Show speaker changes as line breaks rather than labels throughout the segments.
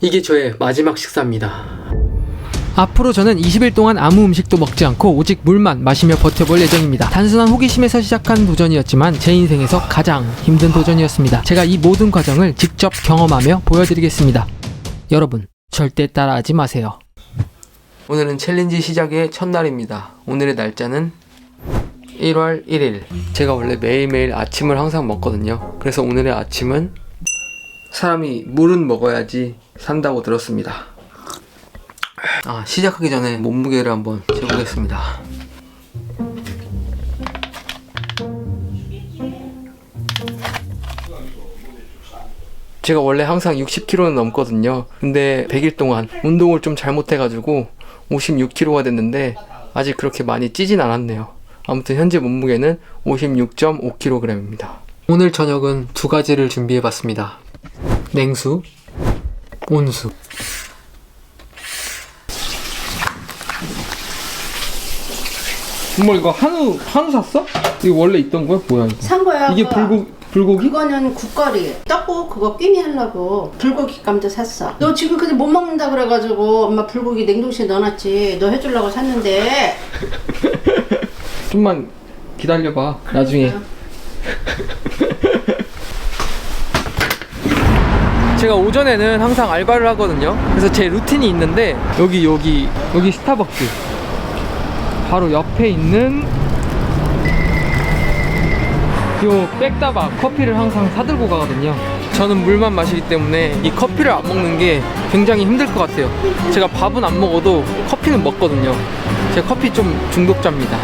이게 저의 마지막 식사입니다. 앞으로 저는 20일 동안 아무 음식도 먹지 않고 오직 물만 마시며 버텨볼 예정입니다. 단순한 호기심에서 시작한 도전이었지만 제 인생에서 가장 힘든 도전이었습니다. 제가 이 모든 과정을 직접 경험하며 보여드리겠습니다. 여러분, 절대 따라하지 마세요. 오늘은 챌린지 시작의 첫날입니다. 오늘의 날짜는 1월 1일. 제가 원래 매일매일 아침을 항상 먹거든요. 그래서 오늘의 아침은 사람이 물은 먹어야지 산다고 들었습니다. 아, 시작하기 전에 몸무게를 한번 재보겠습니다. 제가 원래 항상 60kg는 넘거든요. 근데 100일 동안 운동을 좀 잘못해가지고 56kg가 됐는데 아직 그렇게 많이 찌진 않았네요. 아무튼 현재 몸무게는 56.5kg입니다. 오늘 저녁은 두 가지를 준비해봤습니다. 냉수, 온수. 정말 이거 한우 한우 샀어? 이거 원래 있던 거야? 뭐야 이거?
산 거야.
이게
그거.
불고기 불고기?
그거는 국거리. 떡국 그거 끼니 하려고 불고기 감도 샀어. 너 지금 근데 못 먹는다 그래가지고 엄마 불고기 냉동실에 넣어놨지. 너 해주려고 샀는데.
좀만 기다려봐. 나중에. 제가 오전에는 항상 알바를 하거든요. 그래서 제 루틴이 있는데 여기 여기 여기 스타벅스 바로 옆에 있는 요 백다바 커피를 항상 사들고 가거든요. 저는 물만 마시기 때문에 이 커피를 안 먹는 게 굉장히 힘들 것 같아요. 제가 밥은 안 먹어도 커피는 먹거든요. 제가 커피 좀 중독자입니다.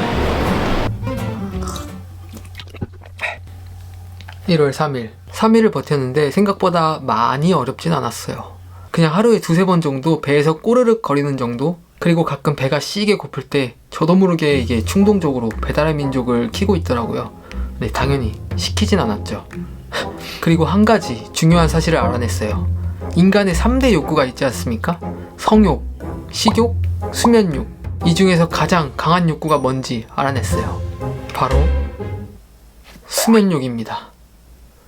1월 3일. 3일을 버텼는데 생각보다 많이 어렵진 않았어요. 그냥 하루에 두세 번 정도 배에서 꼬르륵 거리는 정도? 그리고 가끔 배가 씨게 고플 때 저도 모르게 이게 충동적으로 배달의 민족을 키고 있더라고요. 네, 당연히 시키진 않았죠. 그리고 한 가지 중요한 사실을 알아냈어요. 인간의 3대 욕구가 있지 않습니까? 성욕, 식욕, 수면욕. 이 중에서 가장 강한 욕구가 뭔지 알아냈어요. 바로 수면욕입니다.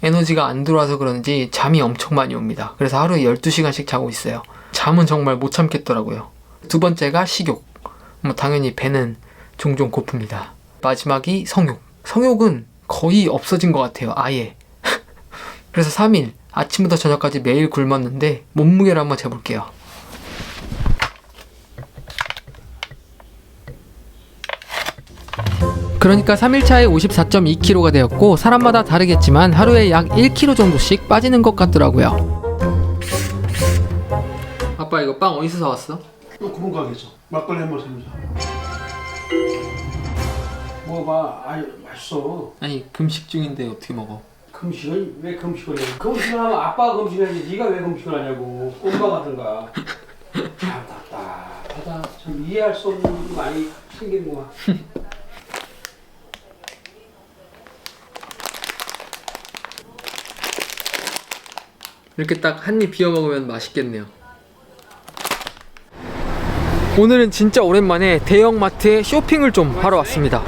에너지가 안 들어와서 그런지 잠이 엄청 많이 옵니다. 그래서 하루에 12시간씩 자고 있어요. 잠은 정말 못 참겠더라고요. 두 번째가 식욕. 뭐 당연히 배는 종종 고픕니다. 마지막이 성욕. 성욕은 거의 없어진 것 같아요. 아예. 그래서 3일 아침부터 저녁까지 매일 굶었는데 몸무게를 한번 재볼게요. 그러니까 3일차에 54.2kg가 되었고 사람마다 다르겠지만 하루에 약 1kg 정도씩 빠지는 것 같더라고요. 아빠 이거 빵 어디서 사왔어?
또 그런 가게죠. 막걸리 한번 사면서. 먹어봐. 아유 맛있어.
아니 금식 중인데 어떻게 먹어?
금식을 왜 금식을 해? 금식을 하면 아빠가 금식해야지. 네가 왜 금식을 하냐고. 엄마 같은가. 참 답답하다. 참 이해할 수 없는 일이 많이 생기는구만.
이렇게 딱 한 입 비워 먹으면 맛있겠네요. 오늘은 진짜 오랜만에 대형마트에 쇼핑을 좀 하러 왔습니다.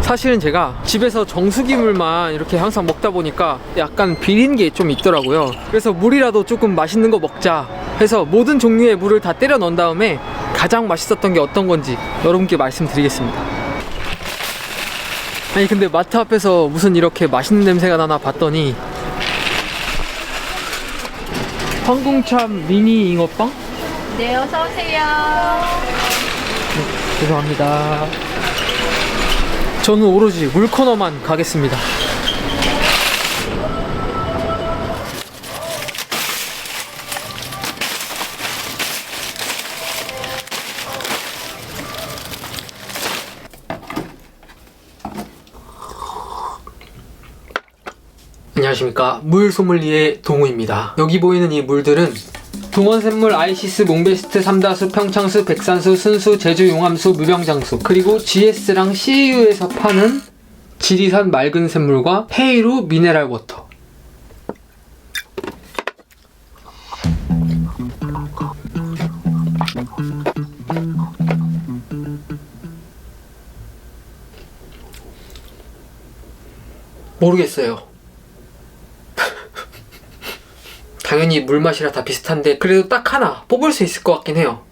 사실은 제가 집에서 정수기물만 이렇게 항상 먹다 보니까 약간 비린 게 좀 있더라고요. 그래서 물이라도 조금 맛있는 거 먹자 해서 모든 종류의 물을 다 때려 넣은 다음에 가장 맛있었던 게 어떤 건지 여러분께 말씀드리겠습니다. 아니 근데 마트 앞에서 무슨 이렇게 맛있는 냄새가 나나 봤더니 황궁참 미니 잉어빵?
네, 어서 오세요.
죄송합니다. 저는 오로지 물 코너만 가겠습니다. 안녕하십니까 물 소믈리에 동우입니다. 여기 보이는 이 물들은 동원샘물 아이시스 몽베스트 삼다수 평창수 백산수 순수 제주 용암수 무병장수 그리고 GS랑 CU에서 파는 지리산 맑은 샘물과 페이루 미네랄 워터. 모르겠어요 당연히 물맛이라 다 비슷한데 그래도 딱 하나 뽑을 수 있을 것 같긴 해요.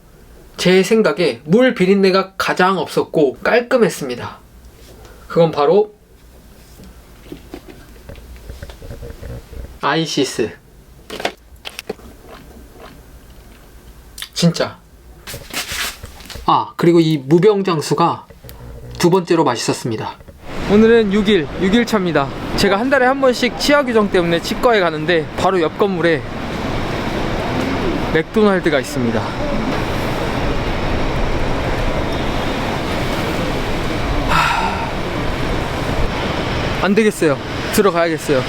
제 생각에 물 비린내가 가장 없었고 깔끔했습니다. 그건 바로 아이시스. 진짜. 아, 그리고 이 무병장수가 두 번째로 맛있었습니다. 오늘은 6일, 6일 차입니다. 제가 한 달에 한 번씩 치아 규정 때문에 치과에 가는데 바로 옆 건물에 맥도날드가 있습니다. 하... 안 되겠어요. 들어가야겠어요.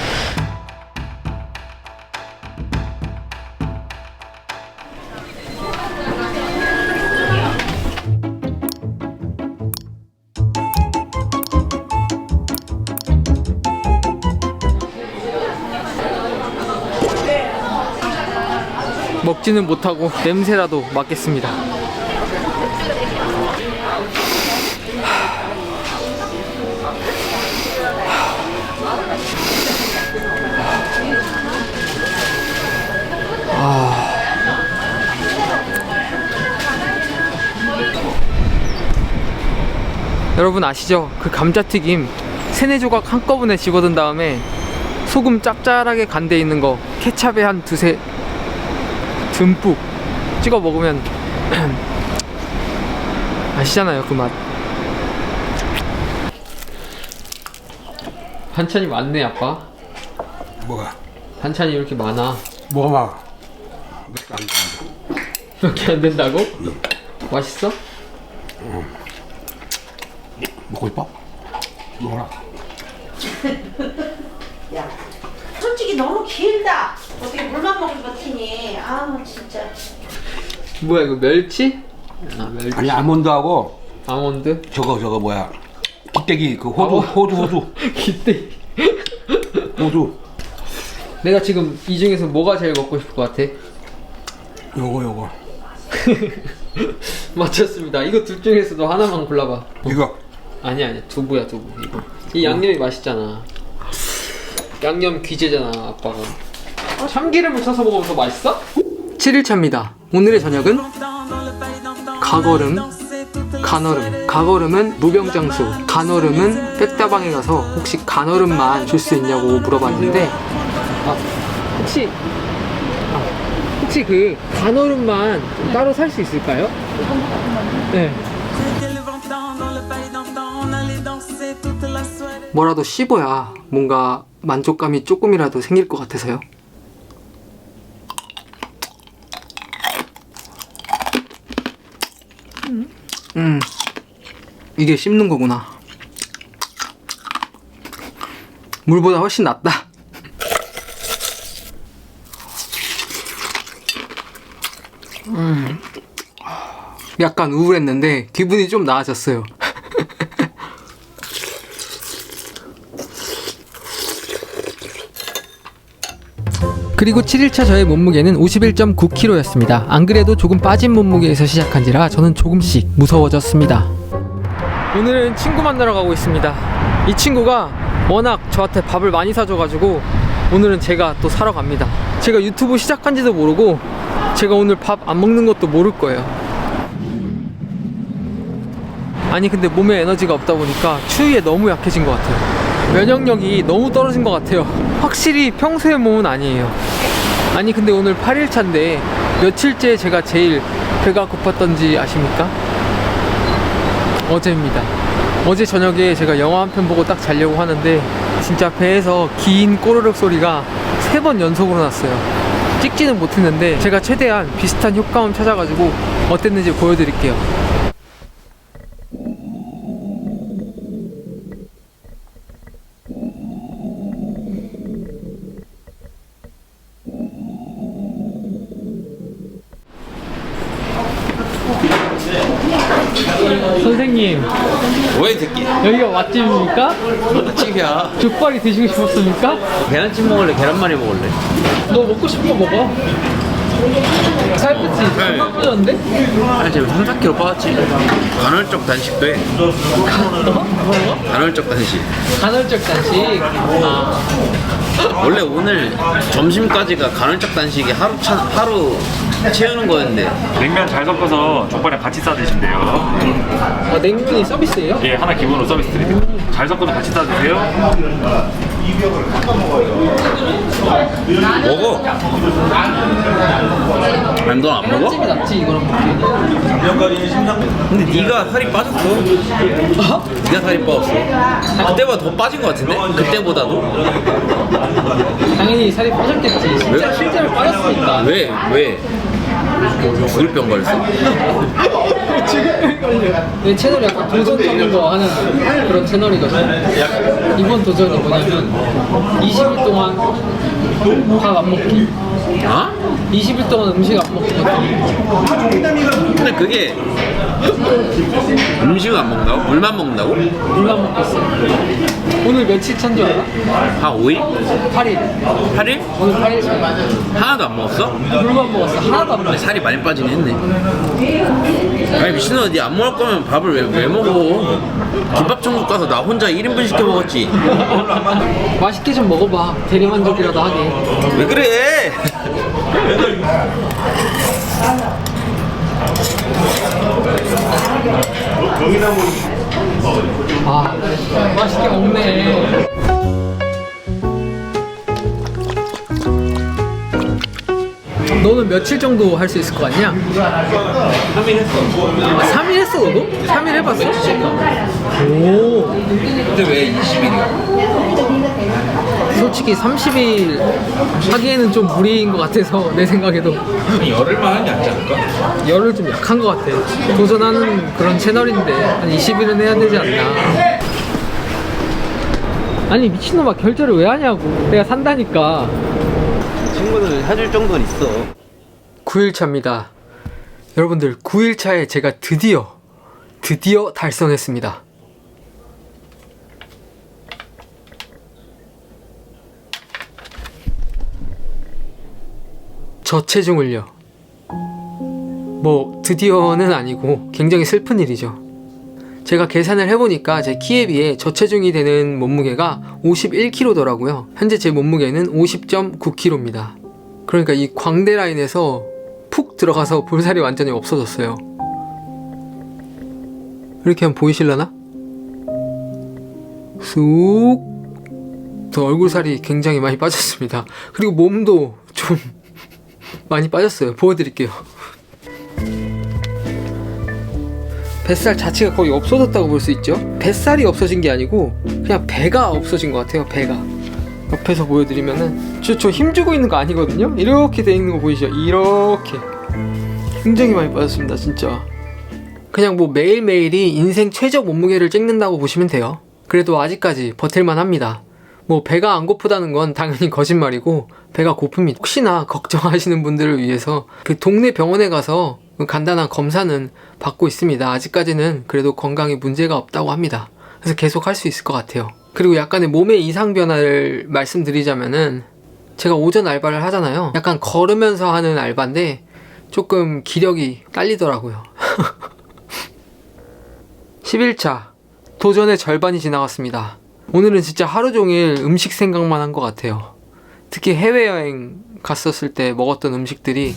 먹지는 못하고 냄새라도 맡겠습니다. 여러분 아시죠? 그 감자튀김 세네 조각 한꺼번에 집어든 다음에 소금 짭짤하게 간데 있는 거 케찹에 한 두세 듬뿍 찍어 먹으면 아시잖아요 그 맛. 반찬이 많네 아빠.
뭐가?
반찬이 이렇게 많아.
뭐가?
이렇게 안 된다고? 맛있어?
먹고 싶어? 먹어라.
야, 솔직히 너무 길다. 어떻게 물만 먹을 버티니? 아, 진짜.
뭐야 이거 멸치? 아 멸치.
아니 아몬드하고
아몬드?
저거 저거 뭐야? 기대기 그 호두
아,
호두 호두
기대.
호두
내가 지금 이 중에서 뭐가 제일 먹고 싶을 것 같아?
요거 요거
맞췄습니다. 이거 둘 중에서도 하나만 골라봐.
이거
아니 아니 두부야 두부 이거. 이 양념이 맛있잖아. 양념 귀재잖아 아빠가. 참기름을 쳐서 먹으면 더 맛있어? 7일차입니다. 오늘의 저녁은 가거름, 간얼음. 가거름은 무병장수, 간얼음은 백다방에 가서 혹시 간얼음만 줄 수 있냐고 물어봤는데 아 혹시 아, 혹시 그 간얼음만 따로 살 수 있을까요? 네. 뭐라도 씹어야 뭔가 만족감이 조금이라도 생길 것 같아서요. 음, 이게 씹는 거구나. 물보다 훨씬 낫다. 음, 약간 우울했는데 기분이 좀 나아졌어요. 그리고 7일차 저의 몸무게는 51.9kg였습니다. 안 그래도 조금 빠진 몸무게에서 시작한지라 저는 조금씩 무서워졌습니다. 오늘은 친구 만나러 가고 있습니다. 이 친구가 워낙 저한테 밥을 많이 사줘가지고 오늘은 제가 또 사러 갑니다. 제가 유튜브 시작한지도 모르고 제가 오늘 밥 안 먹는 것도 모를 거예요. 아니 근데 몸에 에너지가 없다 보니까 추위에 너무 약해진 것 같아요. 면역력이 너무 떨어진 것 같아요. 확실히 평소의 몸은 아니에요. 아니 근데 오늘 8일차인데 며칠째 제가 제일 배가 고팠던지 아십니까? 어제입니다. 어제 저녁에 제가 영화 한 편 보고 딱 자려고 하는데 진짜 배에서 긴 꼬르륵 소리가 세 번 연속으로 났어요. 찍지는 못했는데 제가 최대한 비슷한 효과음 찾아가지고 어땠는지 보여드릴게요. 선생님
뭐야 이 새끼
여기가 맛집입니까?
집이야
족발이 드시고 싶었습니까?
계란찜 먹을래? 계란말이 먹을래?
너 먹고 싶은 거 먹어 살 붙이
네.
막 빠졌는데?
아니 지금 3, 4kg 빠졌지 간헐적 단식도 해 간헐적 단식
간헐적 단식. 아,
원래 오늘 점심까지가 간헐적 단식이 하루 차, 하루 채우는 거였는데
냉면 잘 섞어서 족발에 같이 싸 드신대요.
아 냉면이 서비스예요?
예, 하나 기본으로 서비스 드립니다. 잘 섞어서 같이 싸 드세요.
먹어 아니 넌안 먹어?
찜이 낫지 이거랑 먹기에는.
근데 네가 살이 빠졌어 네가 살이 빠졌어 그때보다 더 빠진 거 같은데? 그때보다도?
당연히 살이 빠졌겠지.
왜?
실제로 빠졌으니까.
왜? 왜? 죽을 병 걸렸어?
내 채널이 약간 도전적인 거 하는 그런 채널이거든. 이번 도전이 뭐냐면 20일 동안 밥 안 먹기.
어?
20일 동안 음식 안 먹거든.
근데 그게 음식을 안 먹는다고? 물만 먹는다고?
물만 먹고 있어. 오늘 며칠 찬줄 알아?
한 5일?
8일.
8일?
오늘 8일 차.
하나도 안 먹었어?
물만 먹었어. 하나도 안 먹었어.
살이 많이 빠지긴 했네 아니 미친놈아 니 안 먹을 거면 밥을 왜, 왜 먹어 김밥 천국 가서 나 혼자 1인분 시켜 먹었지
맛있게 좀 먹어봐. 대리만족이라도 하게.
왜 그래
아, 맛있게 먹네. 너는 며칠 정도 할 수 있을 것 같냐?
3일 했어
아, 3일 했어, 너도? 3일 해봤어? 오.
근데 왜 20일이야?
솔직히 30일 하기에는 좀 무리인 것 같아서, 내 생각에도.
열흘만 하는 게 낫지 않을까?
열을 좀 약한 것 같아. 도전하는 그런 채널인데, 한 20일은 해야 되지 않나. 아니, 미친놈아, 결제를 왜 하냐고. 내가 산다니까.
친구들 해줄 정도는 있어
9일차입니다. 여러분들, 9일차에 제가 드디어, 드디어 달성했습니다. 저체중을요. 뭐, 드디어는 아니고 굉장히 슬픈 일이죠. 제가 계산을 해보니까 제 키에 비해 저체중이 되는 몸무게가 51kg더라고요. 현재 제 몸무게는 50.9kg입니다. 그러니까 이 광대 라인에서 푹 들어가서 볼살이 완전히 없어졌어요. 이렇게 하면 보이실라나? 쑥. 저 얼굴살이 굉장히 많이 빠졌습니다. 그리고 몸도 좀 많이 빠졌어요. 보여드릴게요. 뱃살 자체가 거의 없어졌다고 볼 수 있죠. 뱃살이 없어진 게 아니고 그냥 배가 없어진 것 같아요. 배가. 옆에서 보여드리면은 저, 저 힘주고 있는 거 아니거든요 이렇게 돼 있는 거 보이시죠 이렇게 굉장히 많이 빠졌습니다 진짜 그냥 뭐 매일매일이 인생 최저 몸무게를 찍는다고 보시면 돼요 그래도 아직까지 버틸만 합니다 뭐 배가 안 고프다는 건 당연히 거짓말이고 배가 고픕니다 혹시나 걱정하시는 분들을 위해서 그 동네 병원에 가서 그 간단한 검사는 받고 있습니다 아직까지는 그래도 건강에 문제가 없다고 합니다 그래서 계속 할 수 있을 것 같아요. 그리고 약간의 몸의 이상 변화를 말씀드리자면은 제가 오전 알바를 하잖아요. 약간 걸으면서 하는 알바인데 조금 기력이 딸리더라고요. 11차 도전의 절반이 지나갔습니다. 오늘은 진짜 하루 종일 음식 생각만 한 것 같아요. 특히 해외여행 갔었을 때 먹었던 음식들이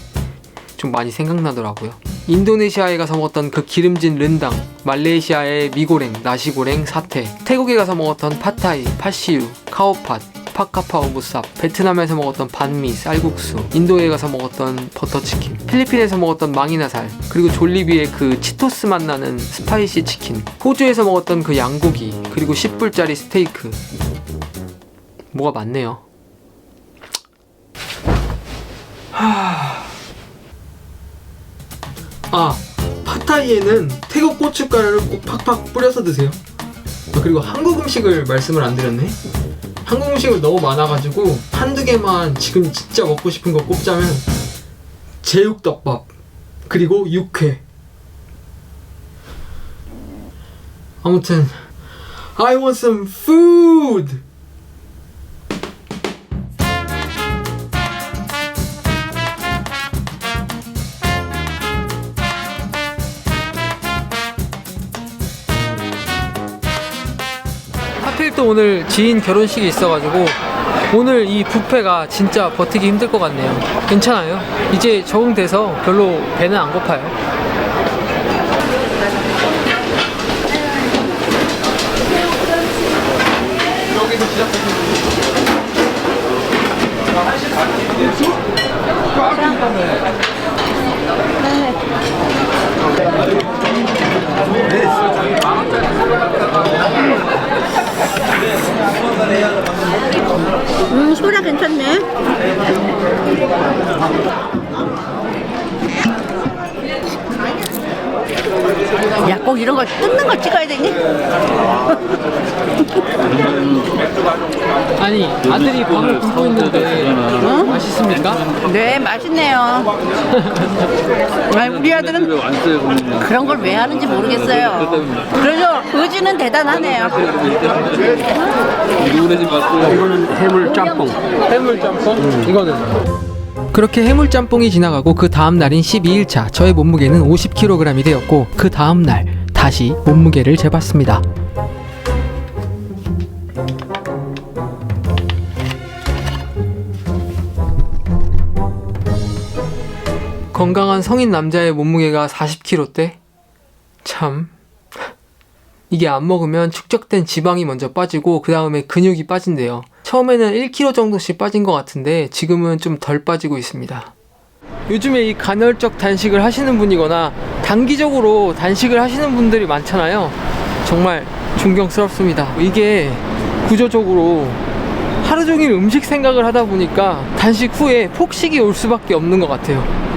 좀 많이 생각나더라고요. 인도네시아에 가서 먹었던 그 기름진 른당, 말레이시아의 미고랭, 나시고랭, 사태, 태국에 가서 먹었던 팟타이, 팥시유, 카오팟, 파카파오 무쌉, 베트남에서 먹었던 반미, 쌀국수, 인도에 가서 먹었던 버터치킨, 필리핀에서 먹었던 망이나살, 그리고 졸리비의 그 치토스 맛 나는 스파이시 치킨, 호주에서 먹었던 그 양고기, 그리고 10불짜리 스테이크. 뭐가 많네요. 아, 팟타이에는 태국 고춧가루를 꼭 팍팍 뿌려서 드세요. 아, 그리고 한국 음식을 말씀을 안 드렸네. 한국 음식을 너무 많아가지고 한두 개만 지금 진짜 먹고 싶은 거 꼽자면 제육덮밥 그리고 육회. 아무튼 I want some food. 오늘 지인 결혼식이 있어가지고 오늘 이 뷔페가 진짜 버티기 힘들 것 같네요. 괜찮아요. 이제 적응돼서 별로 배는 안 고파요.
음, 소라 괜찮네. 야, 꼭 이런 거 뜯는 거 찍어야 되니?
아니 아들이 밥을 굶고 있는데 맛있습니까?
네, 맛있네요. 아, 우리 아들은 그런 걸 왜 하는지 모르겠어요. 그래서 의지는 대단하네요.
이거는 해물 짬뽕.
해물 짬뽕? 이거는 그렇게 해물 짬뽕이 지나가고 그 다음 날인 12일차 저의 몸무게는 50kg이 되었고 그 다음 날 다시 몸무게를 재봤습니다. 건강한 성인 남자의 몸무게가 40kg대? 참 이게 안 먹으면 축적된 지방이 먼저 빠지고 그 다음에 근육이 빠진대요. 처음에는 1kg 정도씩 빠진 것 같은데 지금은 좀 덜 빠지고 있습니다. 요즘에 이 간헐적 단식을 하시는 분이거나 단기적으로 단식을 하시는 분들이 많잖아요. 정말 존경스럽습니다. 이게 구조적으로 하루 종일 음식 생각을 하다 보니까 단식 후에 폭식이 올 수밖에 없는 것 같아요.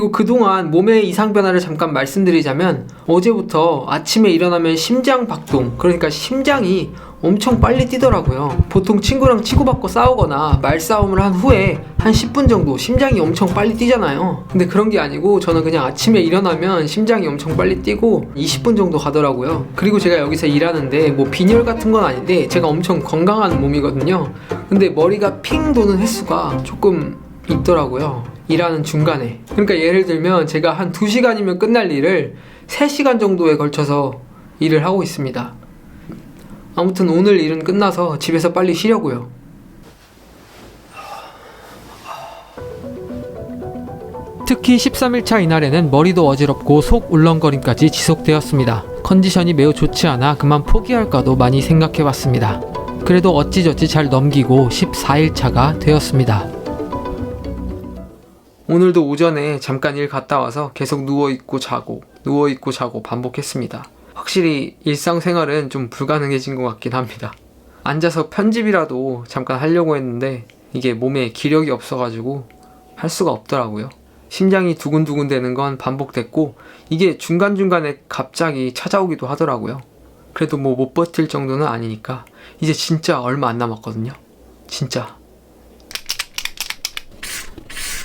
그리고 그동안 몸의 이상 변화를 잠깐 말씀드리자면 어제부터 아침에 일어나면 심장 박동 그러니까 심장이 엄청 빨리 뛰더라고요. 보통 친구랑 치고받고 싸우거나 말싸움을 한 후에 한 10분 정도 심장이 엄청 빨리 뛰잖아요. 근데 그런 게 아니고 저는 그냥 아침에 일어나면 심장이 엄청 빨리 뛰고 20분 정도 가더라고요. 그리고 제가 여기서 일하는데 뭐 빈혈 같은 건 아닌데 제가 엄청 건강한 몸이거든요. 근데 머리가 핑 도는 횟수가 조금 있더라고요. 일하는 중간에. 그러니까 예를 들면 제가 한 2시간이면 끝날 일을 3시간 정도에 걸쳐서 일을 하고 있습니다. 아무튼 오늘 일은 끝나서 집에서 빨리 쉬려고요. 특히 13일차 이날에는 머리도 어지럽고 속 울렁거림까지 지속되었습니다. 컨디션이 매우 좋지 않아 그만 포기할까도 많이 생각해 봤습니다. 그래도 어찌저찌 잘 넘기고 14일차가 되었습니다. 오늘도 오전에 잠깐 일 갔다 와서 계속 누워있고 자고, 누워있고 자고 반복했습니다. 확실히 일상생활은 좀 불가능해진 것 같긴 합니다. 앉아서 편집이라도 잠깐 하려고 했는데 이게 몸에 기력이 없어가지고 할 수가 없더라고요. 심장이 두근두근 되는 건 반복됐고 이게 중간중간에 갑자기 찾아오기도 하더라고요. 그래도 뭐 못 버틸 정도는 아니니까 이제 진짜 얼마 안 남았거든요. 진짜.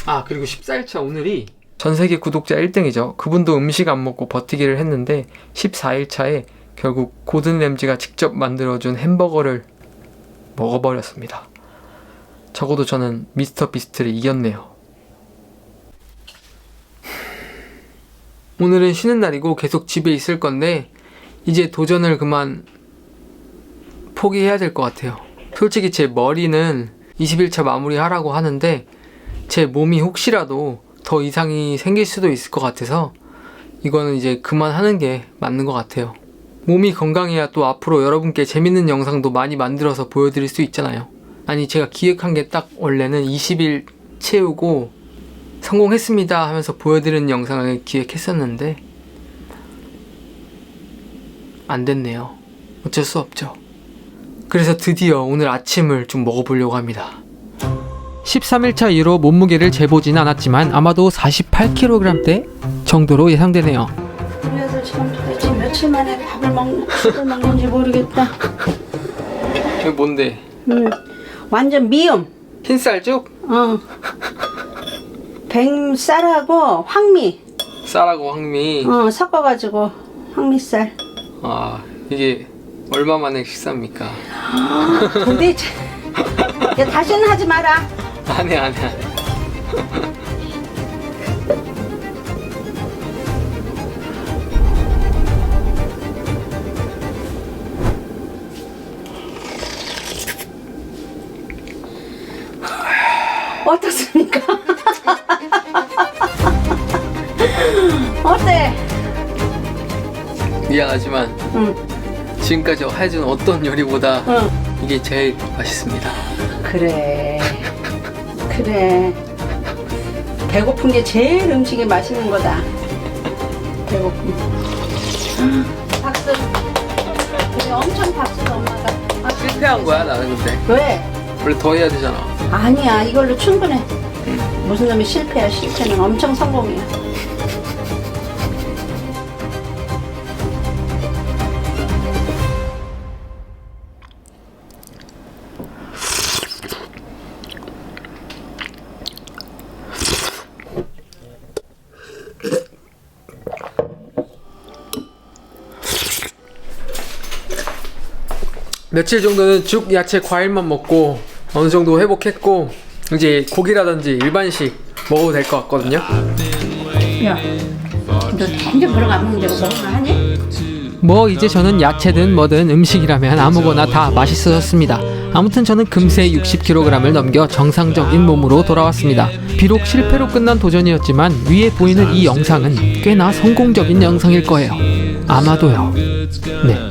아 그리고 14일차 오늘이 전 세계 구독자 1등이죠. 그분도 음식 안 먹고 버티기를 했는데 14일차에 결국 고든 램지가 직접 만들어준 햄버거를 먹어버렸습니다. 적어도 저는 미스터 비스트를 이겼네요. 오늘은 쉬는 날이고 계속 집에 있을 건데 이제 도전을 그만 포기해야 될 것 같아요. 솔직히 제 머리는 20일차 마무리하라고 하는데 제 몸이 혹시라도 더 이상이 생길 수도 있을 것 같아서 이거는 이제 그만하는 게 맞는 것 같아요. 몸이 건강해야 또 앞으로 여러분께 재밌는 영상도 많이 만들어서 보여드릴 수 있잖아요. 아니 제가 기획한 게 딱 원래는 20일 채우고 성공했습니다 하면서 보여드리는 영상을 기획했었는데 안 됐네요. 어쩔 수 없죠. 그래서 드디어 오늘 아침을 좀 먹어보려고 합니다. 13일차 이후로 몸무게를 재보진 않았지만 아마도 48kg대 정도로 예상되네요.
아들 지금 도대체 며칠 만에 밥을 먹는, 술을 먹는지 모르겠다.
이게 뭔데?
음, 완전 미음.
흰쌀죽?
어. 뱅쌀하고 황미
쌀하고 황미.
어, 섞어가지고 황미쌀.
아 이게 얼마 만에 식사입니까?
도대체. 야, 다시는 하지 마라.
아니 아니 아니.
어떻습니까? 어때?
미안하지만
응,
지금까지 해준 어떤 요리보다
응.
이게 제일 맛있습니다
그래. 그래. 배고픈 게 제일 음식이 맛있는 거다. 배고픔. 박수. 우리 엄청 박수를 엄마가. 아,
실패한 거야 나는 근데
왜?
원래 더 해야 되잖아.
아니야, 이걸로 충분해. 무슨 놈이 실패야, 실패는 엄청 성공이야.
며칠 정도는 죽, 야채, 과일만 먹고 어느 정도 회복했고 이제 고기라든지 일반식 먹어도 될 것 같거든요.
야, 너 완전 그런 거안 먹는데 뭐 하니?
뭐 이제 저는 야채든 뭐든 음식이라면 아무거나 다 맛있어졌습니다. 아무튼 저는 금세 60kg을 넘겨 정상적인 몸으로 돌아왔습니다. 비록 실패로 끝난 도전이었지만 위에 보이는 이 영상은 꽤나 성공적인 영상일 거예요. 아마도요. 네.